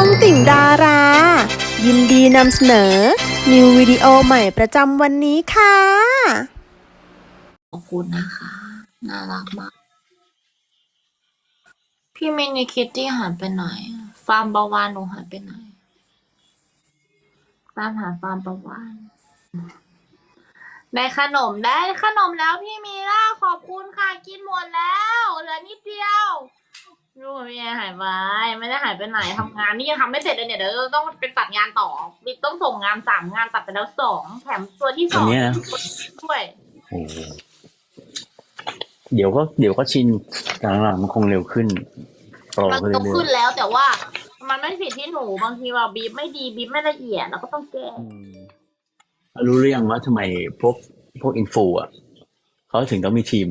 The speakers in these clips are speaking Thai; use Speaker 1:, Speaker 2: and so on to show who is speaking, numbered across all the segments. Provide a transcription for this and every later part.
Speaker 1: องติ่งดารา ยินดีนำเสนอ นิววิดีโอใหม่ประจำวันนี้ค่ะ
Speaker 2: ขอบคุณนะคะ น่ารักมาก พี่มินิคิตตี้หายไปไหน ฟาร์มเบาวานหนูหายไปไหน ตามหาฟาร์มเบาวานได้ขนมได้ขนมแล้วพี่มีล่าขอบคุณค่ะ กินหมดแล้ว เหลือนิดเดียว ลูกพี่แอร์หายไปไม่ได้หายไปไหนทำงานนี่ยังทำไม่เสร็จเลยเนี่ยเดี๋ยวต้องไปตัดงานต่อบิ๊กต้องส่งงานสามงานตัดไปแล้วสองแถมตัวที่ส
Speaker 3: อั
Speaker 2: อนง
Speaker 3: เนี้ยนะ
Speaker 2: ด้วย
Speaker 3: โอ้โหเดี๋ยวก็เดี๋ยวก็ชินหลังๆมันคงเร็วขึ้นโปร
Speaker 2: มัน
Speaker 3: ขึ้น
Speaker 2: ต้อง
Speaker 3: เรื่
Speaker 2: ขึ้
Speaker 3: อนย
Speaker 2: แล้วแต่ว่า มันไม่ผิดที่หนูบางทีว่าบีบไม่ดีบีบไม่ละเอียดเราก็ต้องแก้
Speaker 3: ๆอืมรู้เรื่องว่าทำไมพวกพวกอินฟูอะเขาถึงต้องมีทีม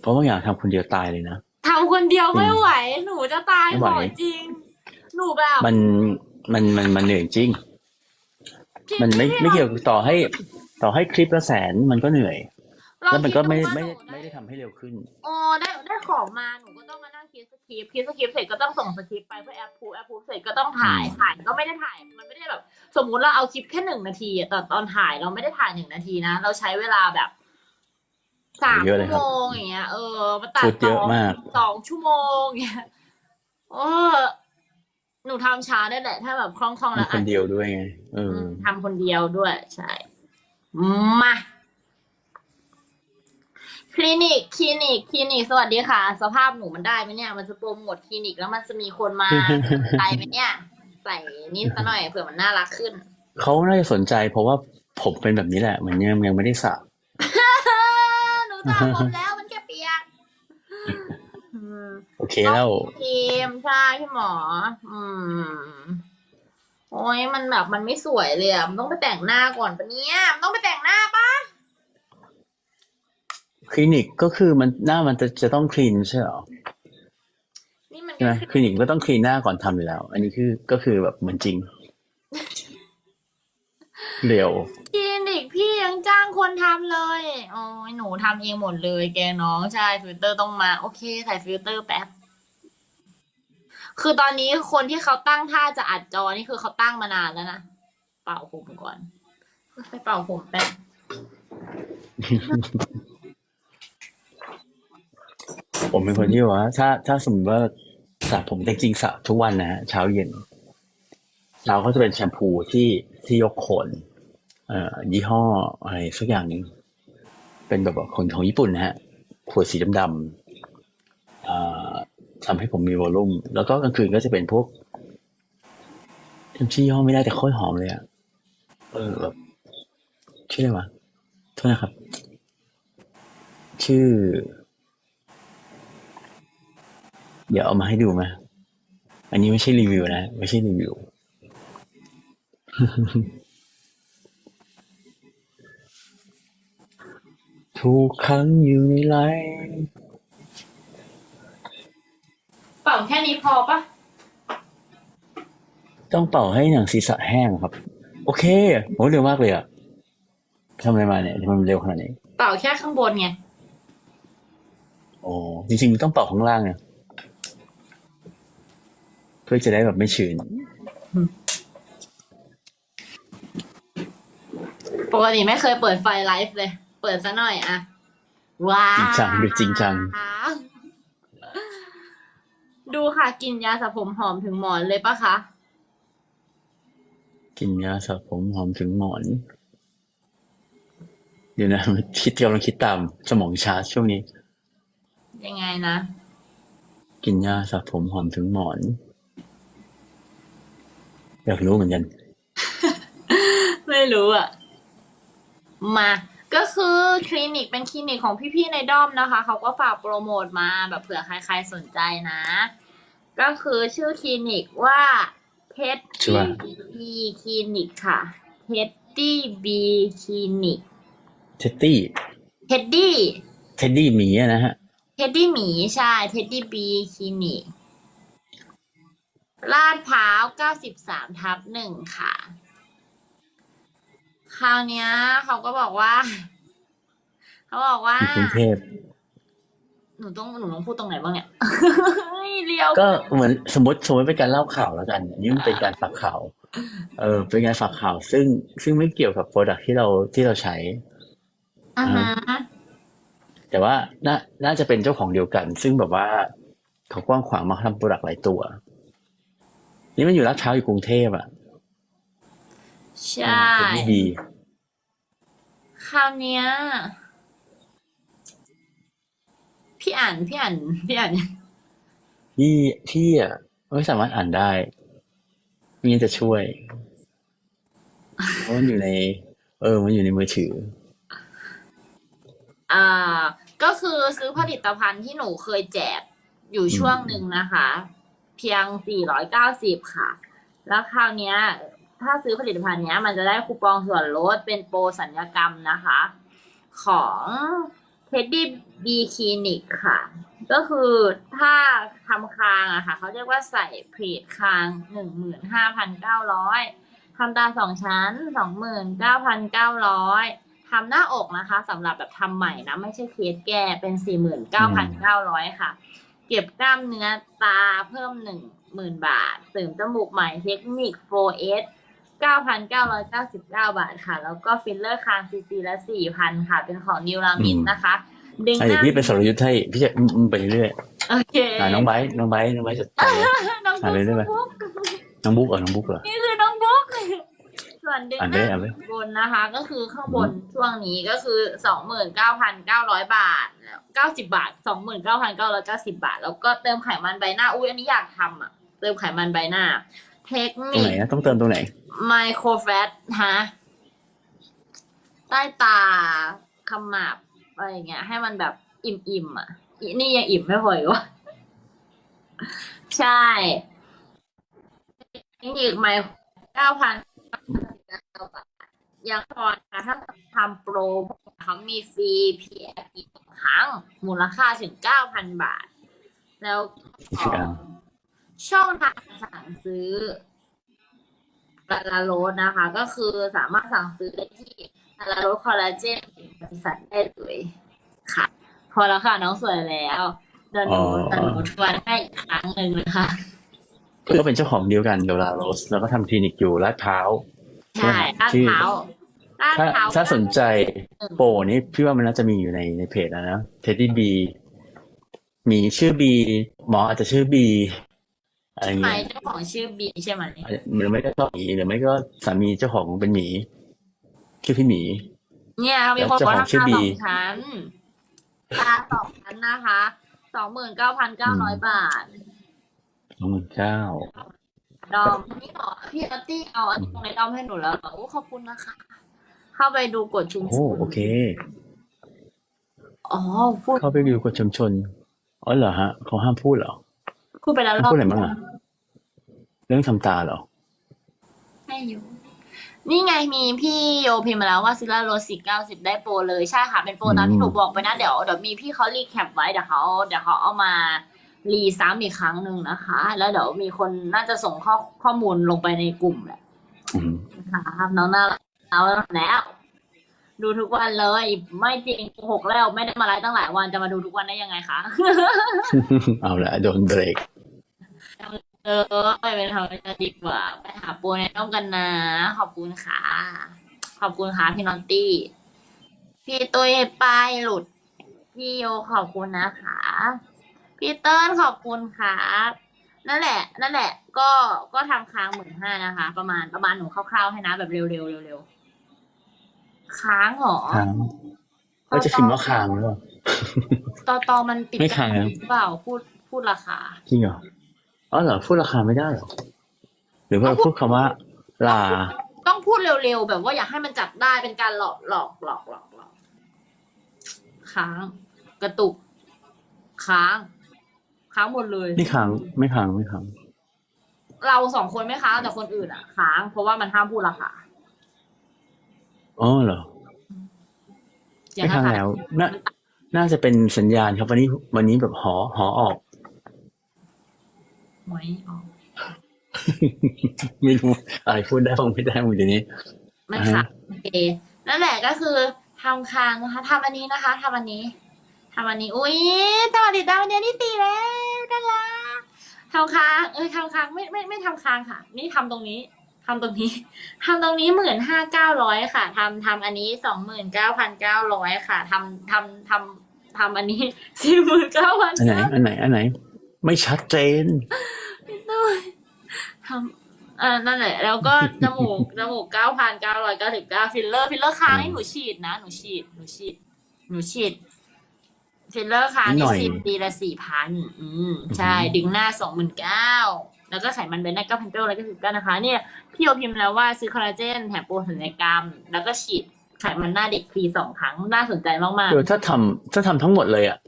Speaker 3: เพราะว่าอย่างทำคนเดียวตายเลยนะ
Speaker 2: ทำคนเดียวไม่ไหว หนูจะตาย
Speaker 3: ไม่
Speaker 2: ข
Speaker 3: ไหว
Speaker 2: อจริง หนูแบบ
Speaker 3: มันมันมันมันเหนื่อยจริง
Speaker 2: จริง
Speaker 3: มันไม่
Speaker 2: พี่
Speaker 3: ไม่เกี่ยวต่อให้ต่อให้คลิปละแสนมันก็เหนื่อย
Speaker 2: เรา
Speaker 3: แล้วมันก็ไม่
Speaker 2: คิด
Speaker 3: ไม่
Speaker 2: ว่าหนู
Speaker 3: ไม่ได้ทำให้เร็วขึ้น
Speaker 2: อ๋อได้ได้ของมา หนูก็ต้องมานั่งคิดสคริปต์คิดสคริปต์เสร็จก็ต้องส่งสคริปต์ไปเพื่อแอปพูแอปพูเสร็จก็ต้องถ่าย
Speaker 3: อืม
Speaker 2: ถ่ายก็ไม่ได้ถ่าย มันไม่ได้แบบ สมมุติเราเอาคลิปแค่หนึ่งนาทีอะแต่ตอนถ่ายเราไม่ได้ถ่ายหนึ่งนาทีนะ เราใช้เวลาแบบ สาม
Speaker 3: เยอะเล
Speaker 2: ชั่
Speaker 3: ยวครับ
Speaker 2: โมงอย่างเงี้ย เออมาตัด
Speaker 3: ชุดเย
Speaker 2: ต่
Speaker 3: อะ
Speaker 2: อ
Speaker 3: มาก
Speaker 2: สองชั่วโมงอย่างเงี้ยเออหนูทำช้าได้แหละ ถ้าแบบคล่องๆ
Speaker 3: มี
Speaker 2: แล้ว
Speaker 3: ค
Speaker 2: อาจ
Speaker 3: น
Speaker 2: จะ
Speaker 3: เดียวด้วยไงเออ
Speaker 2: อืมทำคนเดียวด้วย ใช่มาคลินิกคลินิกคลินิกสวัสดีค่ะ สภาพหนูมันได้ไหมเนี่ย มันจะโปรโมทคลินิกแล้วมันจะมีคนมาใจไหมเนี่ย ใส่นิดซะหน่อยเผื่อมันน่ารักขึ้น
Speaker 3: เขาน่าจะสนใจเพราะว่าผมเป็นแบบนี้แหละเหมือนยังยังไม่ได้สระ
Speaker 2: หนูทำผมแล้วมันแค่เปียก
Speaker 3: โอเคแล้ว
Speaker 2: ทีมใช่พี่หมอ อืม โอ้ยมันแบบมันไม่สวยเลยอะมันต้องไปแต่งหน้าก่อนปะเนี่ยมันต้องไปแต่งหน้าปะ
Speaker 3: คลินิกก็คือมันหน้ามันจะจะต้องคลีนใช่หรอ
Speaker 2: นี่มัน
Speaker 3: ใช่ไหมคลินิกก็ต้องคลีนหน้าก่อนทำอยู่แล้ว อันนี้คือก็คือแบบเหมือนจริงเร็ว
Speaker 2: คลินิ ยังจ้างคนทำเลยโอ้ยหนูทำเองหมดเลย แกน้องใช่ฟิลเตอร์ต้องมา โอเคใส่ฟิลเตอร์แป๊บ คือตอนนี้คนที่เขาตั้งท่าจะอัดจอนี่คือเขาตั้งมานานแล้วนะ เป่าผมก่อน ไปเป่าผมแป๊บ
Speaker 3: ผมเป็นคนที่ว่า ถ้าถ้าสมมติว่าสระผมแต่จริงๆสระทุกวันนะฮะเช้าเย็นเช้าเขาจะเป็นแชมพูที่ที่ยกขน ยี่ห้ออะไรสักอย่างหนึ่งเป็นแบบว่าขนของญี่ปุ่นนะฮะขวดสีดำๆทำให้ผมมีวอลลุ่ม แล้วก็กลางคืนก็จะเป็นพวกจำชื่อยี่ห้อไม่ได้แต่ค่อยหอมเลยอะเออแบบชื่ออะไรวะโทษนะครับ ชื่อ เดี๋ยวเอามาให้ดูไหมอันนี้ไม่ใช่รีวิวนะ ไม่ใช่รีวิว ทุกครั้งอยู่ในไลฟ์
Speaker 2: เป่าแค่นี้พอปะ
Speaker 3: ต้องเป่าให้หนังศีรษะแห้งครับ โอเคโหเร็วมากเลยอะทำอะไรมาเนี่ยทำไมมันเร็วขนาดนี้
Speaker 2: เป่าแค่ข้างบนไง
Speaker 3: โอ้จริงๆต้องเป่าข้างล่างเนี่ยเพื่อจะได้แบบไม่ชื้น
Speaker 2: ปกติไม่เคยเปิดไฟไลฟ์เลย เปิดซะหน่อยอะว้า
Speaker 3: จริงจังดูจริงจัง
Speaker 2: ดูค่ะกินยาสระผมหอมถึงหมอนเลยปะคะ
Speaker 3: กินยาสระผมหอมถึงหมอน เดี๋ยวนะ คิดกำลังคิดตามสมองชาร์จช่วงนี้
Speaker 2: ยังไงนะ
Speaker 3: กินยาสระผมหอมถึงหมอน อยากรู้เหมือนกัน
Speaker 2: ไม่รู้อะ มา ก็คือคลินิกเป็นคลินิกของพี่ๆในด้อมนะคะ เขาก็ฝากโปรโมทมาแบบเผื่อใครๆสนใจนะ ก็คือชื่อคลินิกว่าเพช
Speaker 3: ชื่อว่า
Speaker 2: บีคลินิกค่ะเพชตี้บีคลินิก
Speaker 3: เท็ดดี้
Speaker 2: เท็ดดี้
Speaker 3: เท็ดดี้หมีอะนะฮะ
Speaker 2: เท็ดดี้หมีใช่เท็ดดี้บีคลินิกลาดพร้าว 93 ทับหนึ่งค่ะ คราวเนี้ยเขาก็บอกว่า เขาบอกว่า
Speaker 3: อยู่กรุงเทพ
Speaker 2: หนูต้องหนูต้องพูดตรงไหนบ้างเนี่ย เฮ้ยเลียว
Speaker 3: ก็เหมือนสมมติสมมติเป็นการเล่าข่าวแล้วกันอันนี่มันเป็นการฝากข่าว เออ เป็นการฝากข่าว ซึ่งซึ่งไม่เกี่ยวกับโปรดักที่เราที่เราใช้
Speaker 2: อ่าฮะ
Speaker 3: แต่ว่าน่าน่าจะเป็นเจ้าของเดียวกัน ซึ่งแบบว่าเขากว้างขวางมากทำโปรดักหลายตัว นี่มันอยู่ลาดพร้าวอยู่กรุงเทพอะ
Speaker 2: ใช่
Speaker 3: เป็นที่ดี
Speaker 2: คราวเนี้ย พี่อ่านพี่อ่านพี่อ่าน
Speaker 3: ที่ที่อะไม่สามารถอ่านได้มีจะช่วย เพราะมันอยู่ใน เออ มันอยู่ในมือถือ
Speaker 2: อ่า ก็คือซื้อผลิตภัณฑ์ที่หนูเคยแจกอยู่ช่วงหนึ่งนะคะ เพียง 490 ค่ะ แล้วคราวเนี้ย ถ้าซื้อผลิตภัณฑ์เนี้ย มันจะได้คูปองส่วนลดเป็นโปรสัญญกรรมนะคะ ของ Teddy B Clinic ค่ะ ก็คือถ้าทำคางอะค่ะ เขาเรียกว่าใส่พรีดคาง15,900ทำตาสองชั้น29,900ทำหน้าอกนะคะสำหรับแบบทำใหม่นะ ไม่ใช่เคสแก้เป็น49,900ค่ะ เก็บกล้ามเนื้อตาเพิ่ม10,000บาทเสริมจมูกใหม่เทคนิค 4S 9,999 บาทค่ะ แล้วก็ฟิลเลอร์คางซีซีละ 4,000 ค่ะ เป็นของนิวรามิน
Speaker 3: อืม
Speaker 2: นะคะ ดึง
Speaker 3: ไอ้
Speaker 2: หน้า
Speaker 3: พี่เป็นสรยุทธ์ให้พี่จะอืมอืมไปเรื่อย
Speaker 2: โอเค
Speaker 3: ๆอ่าน้องไบร์ทน้องไบร์ทน้องไบร์ทจะไปเลย
Speaker 2: น้อง
Speaker 3: อ่านเลยได้ไหม
Speaker 2: บุ๊ก
Speaker 3: น้องบุ๊กเหรอน้องบุ๊กเหรอ
Speaker 2: นี่คือน้องบุ๊กส่วนดึง
Speaker 3: อ่าน
Speaker 2: ห
Speaker 3: ไป
Speaker 2: น้า
Speaker 3: อ่านไป
Speaker 2: บนนะคะ ก็คือข้างบนช่วงนี้ก็คือสองหมื่นเก้าพันเก้าร้อยบาทเก้าสิบาทสองหมื่นเก้าพันเก้าร้อยเก้าสิบาท แล้วก็เติมไขมันใบหน้าอุ้ยอันนี้อยากทำอะ เติมไขมันใบหน้า เทค
Speaker 3: ตรง
Speaker 2: นิ
Speaker 3: ไหน
Speaker 2: ค
Speaker 3: นะต้องเติมตรงไหน
Speaker 2: ไมโครแฟตฮะใต้ตาขมับอะไรอย่างเงี้ย ให้มันแบบอิ่มๆอะอีนี่ยังอิ่มไม่พออีกวะใช่เทคนิคไมเก้าพันบาทยังพอนะถ้าทำโปรเขามีฟรี PRP ครั้ง มูลค่าถึงเก้าพันบาท แล้วก็
Speaker 3: ครับ
Speaker 2: ช่องทางสั่งซื้อลาลาโรสนะคะ ก็คือสามารถสั่งซื้อได้ที่ลาลาโรสคอลลาเจนบริษัทได้เลยค่ะ พอแล้วค่ะน้องสวยแล้วเดี๋ยวหนู
Speaker 3: อ๋อ
Speaker 2: เดี๋ยวหนูทวนให้อีกครั้งหนึ่งนะคะ
Speaker 3: ก็เป็นเจ้าของเดียวกันโดลาโรสแล้วก็ทำคลินิกอยู่ลาดพร้าว
Speaker 2: ใช่ลาด
Speaker 3: ชื่อ
Speaker 2: เท้าลาด
Speaker 3: ถ้า
Speaker 2: เท้า
Speaker 3: ถ้าสนใจโปรนี้พี่ว่ามันน่าจะมีอยู่ในในเพจแล้วนะเท็ดดี้บีมีชื่อบีหมออาจจะชื่อบี อะไร
Speaker 2: ใช่ไหม
Speaker 3: เงี้ย
Speaker 2: เจ้าของชื่อบีใช่ไหม
Speaker 3: อาจจะหรือไม่ก็หมีหรือไม่ก็สามีเจ้าของเป็นหมีชื่อพี่หมี
Speaker 2: เนี่ยมีคนบอกว่า
Speaker 3: เจ้าของชื่
Speaker 2: ทำ
Speaker 3: อ
Speaker 2: ตา
Speaker 3: บี
Speaker 2: สองชั้นตาสองชั้นนะคะสองหมื่นเก้าพันเก้าร้อยบาท
Speaker 3: สองหมื่นเก้า
Speaker 2: ดอมนี่เหรอพี่นัตตี้เอาอันนี้ตรงในดอมให้หนูแล้วเหรอโอ้ขอบคุณนะคะ เข้าไปดูกดชุมช
Speaker 3: โอ้
Speaker 2: น
Speaker 3: โอเค
Speaker 2: อ๋อพูด
Speaker 3: เข้าไปดูกดชมชน อ๋อเหรอฮะ เขาห้ามพูดเหรอ
Speaker 2: พูดไปแล้วร
Speaker 3: ห้าม
Speaker 2: อบ
Speaker 3: พูดอะไรบ้างอะเรื่องทำตาเหรอ
Speaker 2: ให้อยู่ นี่ไงมีพี่โยพิมพ์มาแล้วว่าซิลาโรสิเก้าสิบได้โปรเลยใช่ค่ะเป็นโปรตามที่หนูบอกไปนะเดี๋ยวเดี๋ยวมีพี่เขารีแคปไว้เดี๋ยวเขาเดี๋ยวเขาเอามารีซ้ำอีกครั้งหนึ่งนะคะ แล้วเดี๋ยวมีคนน่าจะส่งข้อข้อมูลลงไปในกลุ่มแหละ
Speaker 3: อืม
Speaker 2: ค่ะน้องน่ารักเอาแล้ว ดูทุกวันเลย ไม่จริงโกหกแล้ว ไม่ได้มาไลฟ์ตั้งหลายวันจะมาดูทุกวันได้ยังไงคะ
Speaker 3: เอาละโดนเบรก
Speaker 2: เออไปเป็นธรรมชาติดีกว่า ไปหาปูในน้องกันนะ ขอบคุณค่ะ ขอบคุณค่ะพี่นอนตี้ พี่ตุ้ยป้ายหลุด พี่โยขอบคุณนะคะ พี่เติ้ลขอบคุณครับนั่นแหละ นั่นแหละ ก็ก็ทำค้างหมื่นห้านะคะ ประมาณประมาณหนูคร่าวๆให้นะ แบบเร็วๆเร็วๆค้างเหรอ
Speaker 3: ค้างก็จะพิมพ์ว่าค้างหรือเปล่า
Speaker 2: ตอตอมันปิด
Speaker 3: ไม่ค้าง
Speaker 2: หรือเปล่าพูดพูดราคา
Speaker 3: จริงเหรอ อ๋อเหรอพูดราคาไม่ได้เหรอหรือว่าพูดคำว่า ลา
Speaker 2: ต้องพูดเร็วๆ แบบว่าอยากให้มันจับได้เป็นการหลอกหลอกหลอกหลอกหลอกค้าง กระตุก ค้าง ค้างหมดเลย
Speaker 3: นี่ค้างไม่ค้างไม่ค้าง
Speaker 2: เราสองคนไม่ค้างแต่คนอื่นอะ ค้าง เพราะว่ามันห้ามพูดราคา
Speaker 3: อ๋อเหรอ
Speaker 2: อย่า
Speaker 3: ไม่
Speaker 2: ง
Speaker 3: ค้าง
Speaker 2: นั้น
Speaker 3: แล้วน่าน่าจะเป็นสัญญาณครับ วันนี้วันนี้แบบหอหอออก
Speaker 2: หวยออก
Speaker 3: ไม่รู้อะไรพูดได้บ้างไม่ได้มึงเดี๋ยวนี้
Speaker 2: ไม่
Speaker 3: อ่าฮะ
Speaker 2: ค่ะโอเคนั่นแหละก็คือทำค้างนะคะทำอันนี้นะคะทำอันนี้ทำอันนี้อุ้ยสวัสดีดาวเดือนที่สี่แล้วน่ารักทำค้างเออทำค้างไม่ไม่ไม่ทำค้างค่ะ นี่ทำตรงนี้ทำตรงนี้ทำตรงนี้หมื่นห้าเก้าร้อยค่ะทำทำอันนี้สองหมื่นเก้าพันเก้าร้อยค่ะทำทำทำทำอันนี้สี่หมื่นเก้าพัน
Speaker 3: อันไหนอันไหนอันไหน ไม่ชัดเจน
Speaker 2: ด้วยทำอ่านั่นแหละ แล้วก็จมูกจมูกเก้าพันเก้าร้อยเก้าสิบเก้าฟิลเลอร์ฟิลเลอร์ค้างให้หนูฉีดนะ หนูฉีดหนูฉีดหนูฉีดฟิลเลอร์ค้าง
Speaker 3: นิดหน่
Speaker 2: นี่
Speaker 3: อย
Speaker 2: สิบปีละสี่พันอืมใช่ ดึงหน้าสองหมื่นเก้าแล้วก็ไขมันเบนได้เก้าพันเก้าร้อยเก้าสิบเก้านะคะ เนี่ย พี่โอพิมพ์แล้วว่าซื้อคอลลาเจนแถมโปรศัลยกรรม แล้วก็ฉีดไขมันหน้าเด็กฟรีสองครั้งน่าสนใจมาก
Speaker 3: เดี๋ยวถ้าทำถ้าทำทั้งหมดเลยอะ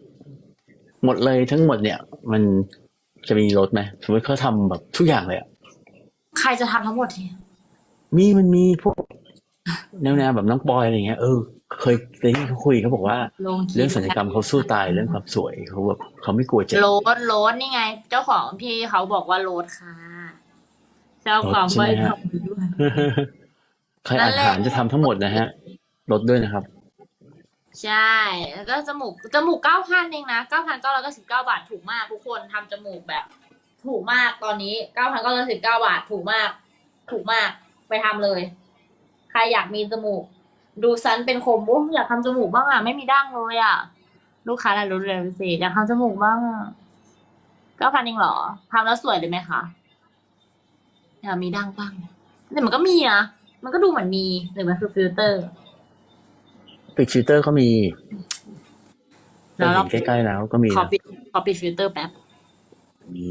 Speaker 3: หมดเลยทั้งหมดเนี่ย มันจะมีลดไหมสมมติเขาทำแบบทุกอย่างเลยอะ
Speaker 2: ๆใครจะทำทั้งหมดที
Speaker 3: มีมันมีพวกแนวๆแบบน้องปอยอะไรเงี้ยเออเคยเรื่องเขาคุยเขาบอกว่า
Speaker 2: ลงคลิป
Speaker 3: เรื่องศัลยกรรมเขาสู้ตายเรื่องความสวยเขาแบบเขาไม่กลัวเจ็บ
Speaker 2: โลดโลดนี่ไง เจ้าของพี่เขาบอกว่าโลดค่ะ เจ้าของ
Speaker 3: โลดใช่
Speaker 2: ไม่
Speaker 3: ไหมฮะ
Speaker 2: ทำด้วย
Speaker 3: ใครอ่านฐานจะทำทั้งหมดนะฮะลดด้วยนะครับ
Speaker 2: ใช่ แล้วก็จมูก จมูกเก้าพันเองนะเก้าพันเก้าร้อยเก้าสิบเก้าบาทถูกมากทุกคนทำจมูกแบบ ถูกมากตอนนี้เก้าพันเก้าร้อยสิบเก้าบาทถูกมาก ถูกมากไปทำเลย ใครอยากมีจมูก ดูซันเป็นคมโอ้อยากทำจมูกบ้างอะไม่มีดั้งเลยอะ ลูกค้าอะไรรู้เลยสิอยากทำจมูกบ้างเก้าพันเองเหรอทำแล้วสวยเลยไหมคะอยากมีดั้งบ้างแต่มันก็มีนะมันก็ดูเหมือนมีหรือมันคือฟิลเตอร์
Speaker 3: ปิดฟิลเตอร์เขามี
Speaker 2: แล้
Speaker 3: เรา
Speaker 2: ว
Speaker 3: เห็
Speaker 2: เรา
Speaker 3: นใกล้ๆแล้วก็มี
Speaker 2: ขอ
Speaker 3: นะ
Speaker 2: ปิดขอปิดฟิลเตอร์แป๊บ
Speaker 3: มี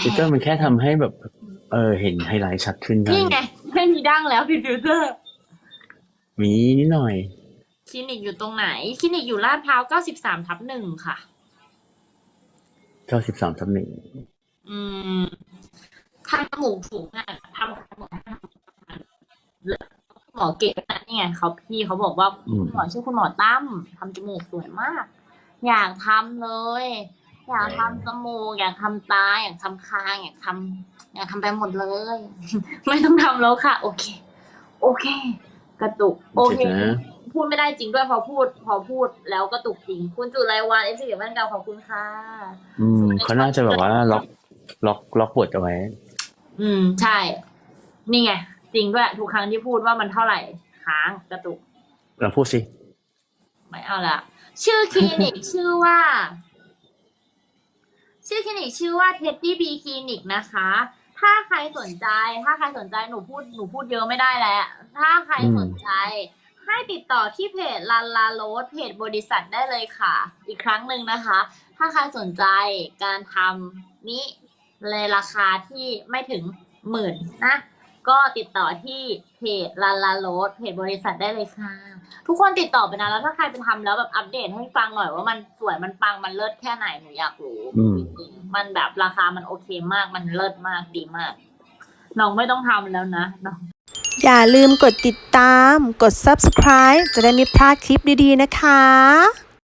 Speaker 3: ฟิลเตอร์มันแค่ทำให้แบบ เออเห็นไฮไลท์ชัดขึ้นกัน
Speaker 2: นี่ไงไม่มีดั้งแล้วปิดฟิลเตอร์
Speaker 3: มีนิดหน่อย
Speaker 2: คลินิกอยู่ตรงไหน คลินิกอยู่ลาดพร้าว93ทับหนึ่งค่ะ
Speaker 3: เก้าสิบสามทับหนึ่ง
Speaker 2: อืมทำจมูกถูกมากทำหมอ หมอเก๋นะนี่ไงเขาพี่เขาบอกว่า
Speaker 3: อืม
Speaker 2: คุณหมอชื่อคุณหมอตั้มทำจมูกสวยมาก อยากทำเลย อยากทำจมูกอยากทำตาอยากทำคางอยากทำอยากทำไปหมดเลย ไม่ต้องทำแล้วค่ะ โอเค โอเค กระตุกโอเค
Speaker 3: เจ็บนะ
Speaker 2: พูดไม่ได้จริงด้วยพอพูด พอพูดแล้วก็ตุกจริง คุณจุไรวันเอฟซีเกียรติบ้านเก่าขอบคุณค่ะ
Speaker 3: อืมเขาน่าจะแบบว่าล็อกล็อกล็อกบทเอาไว้
Speaker 2: อืมใช่ นี่ไง จริงด้วยทุกครั้งที่พูดว่ามันเท่าไหร่ค้างกระตุก
Speaker 3: ลองพูดสิ
Speaker 2: ไม่เอาละชื่อคลินิก ชื่อว่า ชื่อคลินิกชื่อว่า Teddy B คลินิกนะคะ ถ้าใครสนใจ ถ้าใครสนใจหนูพูดหนูพูดเยอะไม่ได้แล้ว ถ้าใครสนใจ ให้ติดต่อที่เพจลาลาโรสเพจบริษัทได้เลยค่ะ อีกครั้งหนึ่งนะคะ ถ้าใครสนใจการทำนี้ในราคาที่ไม่ถึงหมื่นนะ ก็ติดต่อที่เพจลาลาโรสเพจบริษัทได้เลยค่ะ ทุกคนติดต่อไปนะแล้วถ้าใครไปทำแล้วแบบอัปเดตให้ฟังหน่อยว่ามันสวยมันปังมันเลิศแค่ไหนหนูอยากรู้
Speaker 3: อืม
Speaker 2: จริงๆมันแบบราคามันโอเคมากมันเลิศมากดีมากน้องไม่ต้องทำแล้วนะน้อง
Speaker 1: อย่าลืมกดติดตาม กด subscribe จะได้ไม่พลาดคลิปดีๆนะคะ